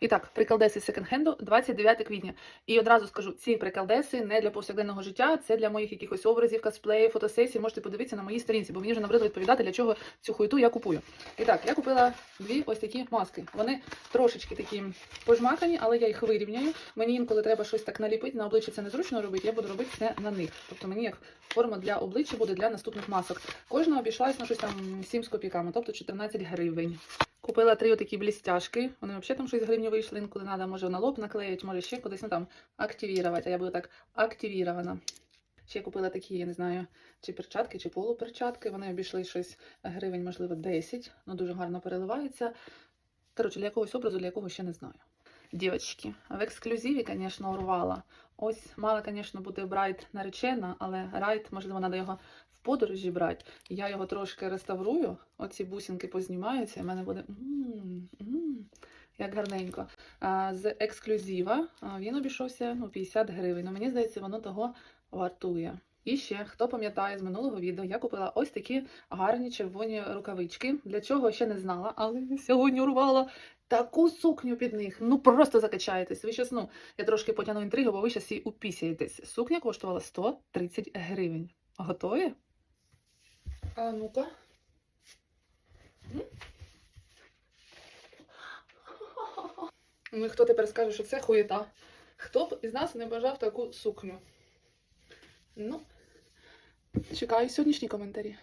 І так, приколдеси секонд-хенду 29 квітня. І одразу скажу, ці приколдеси не для повсякденного життя, це для моїх якихось образів, косплеїв, фотосесій. Можете подивитися на моїй сторінці, бо мені вже набридло відповідати, для чого цю хуйту я купую. І так, я купила дві ось такі маски. Вони трошечки такі пожмакані, але я їх вирівняю. Мені інколи треба щось так наліпити на обличчя. Це незручно робити. Я буду робити це на них. Тобто мені як форма для обличчя буде для наступних масок. Кожна обійшлась на щось там 7 з копійками, тобто 14 гривень. Купила три отакі блістяшки. Вони взагалі там щось гривні вийшли, інколи треба, може на лоб наклеїть, може ще кудись ну, там активірувати. А я буду так активірована. Ще купила такі, я не знаю, чи перчатки, чи полуперчатки. Вони обійшли щось гривень, можливо, 10. Ну дуже гарно переливаються. Коротше, для якогось образу, для якого ще не знаю. Дівчатки, в ексклюзиві, звісно, урвала. Ось мала, звісно, бути брайт наречена, але райт, можливо, треба його в подорожі брати. Я його трошки реставрую, оці бусинки познімаються, і в мене буде м, як гарненько. З ексклюзива він обійшовся ну, 50 гривень. Ну, мені здається, воно того вартує. І ще, хто пам'ятає з минулого відео, я купила ось такі гарні червоні рукавички. Для чого ще не знала, але сьогодні урвала таку сукню під них. Ну просто закачаєтесь. Ви щас, ну, я трошки потягну інтригу, бо ви щас і упісяєтесь. Сукня коштувала 130 гривень. Готові? А ну-ка. Ну і хто тепер скаже, що це хуєта? Хто б із нас не бажав таку сукню? Ну, чекаю сьогоднішні коментарі.